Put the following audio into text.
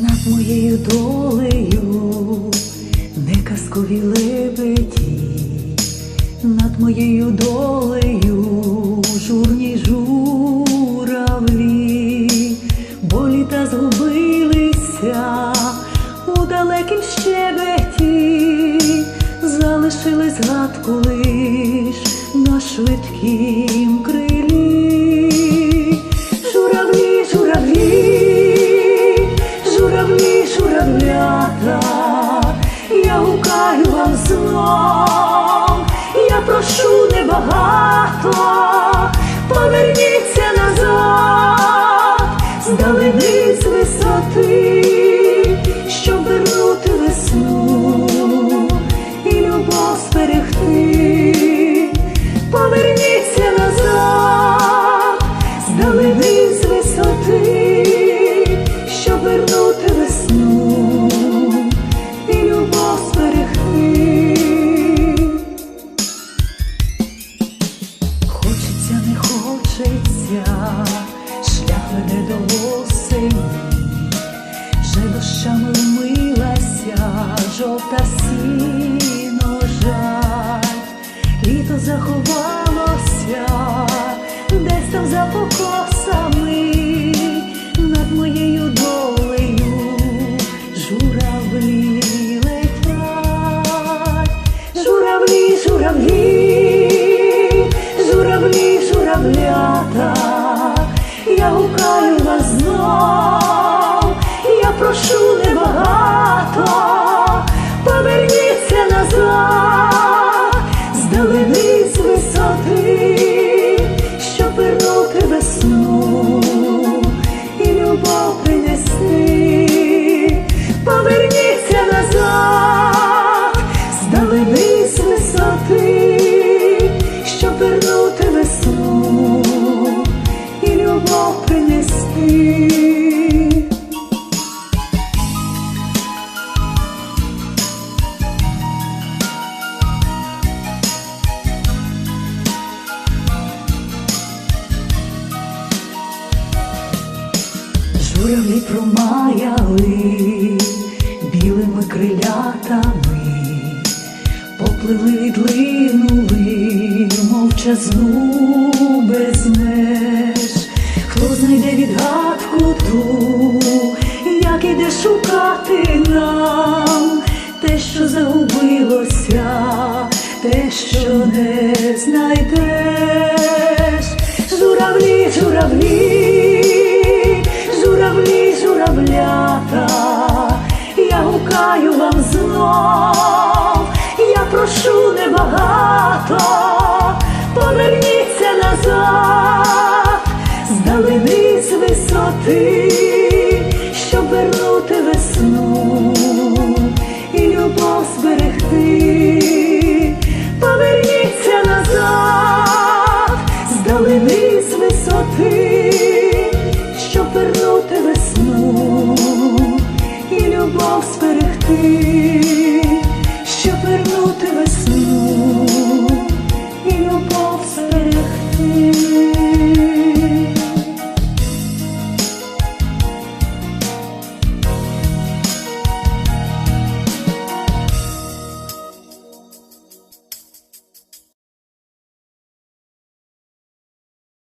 над моєю долею, не казкові лебеді, над моєю долею, журні журавлі, бо літа згубилися у далекім щебеті, залишились згадку лиш на швидкім крилі. close. Веде до осені, вже дощами вмилася, жовта сіно жаль, літо заховалося, десь там за Журавлі промаяли білими крилятами, попливли, відлинули мовчазну без меж. Хто знайде відгадку ту, як іде шукати нам те, що загубилося, те, що не знайдеш. З висоти, щоб вернути весну і любов зберегти.